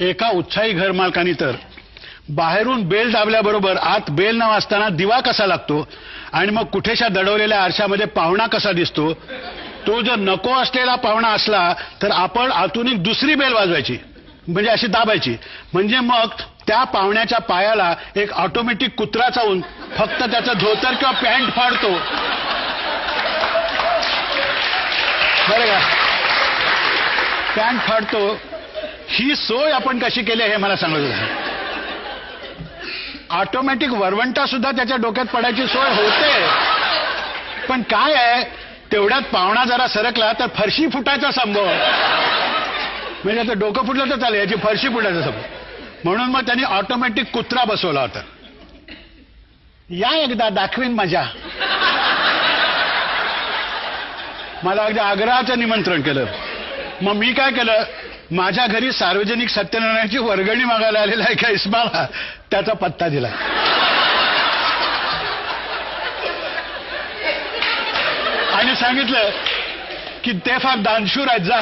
एका उत्साही घर मालकानी तर. बाहेरून बेल दाबल्याबरोबर आत बेल न वाजताना दिवा कसा लागतो आणि मग कुठेशा दडवलेल्या आरशामध्ये पाहुणा कसा दिसतो तो जर नको असलेला पाहुणा असला तर आपण आतून एक दुसरी बेल वाजवायची म्हणजे अशी दाबायची. म्हणजे मग त्या पाहुण्याच्या पायाला एक ऑटोमॅटिक कुत्रा चावून फक्त त्याचा धोतर किंवा पॅन्ट फाडतो. बरं का? पॅन्ट फाडतो. ही सोय आपण कशी केली हे मला सांगत होतं ऑटोमॅटिक वरवंटा सुद्धा त्याच्या डोक्यात पडायची सोय होते. पण काय आहे तेवढ्यात पाहुणा जरा सरकला तर फरशी फुटायचा संभव. म्हणजे आता डोकं फुटलं तर चालेल याची फरशी फुटायचा संभव. म्हणून मग त्यांनी ऑटोमॅटिक कुत्रा बसवला होता. या एकदा दाखवीन मजा. मला अगदी आग्रहाचं निमंत्रण केलं. मग मी काय केलं माझ्या घरी सार्वजनिक सत्यनारायणाची वर्गणी मागायला आलेला का इस्माला? त्याचा पत्ता दिला. आणि सांगितलं की ते फार दानशूर आहेत जा.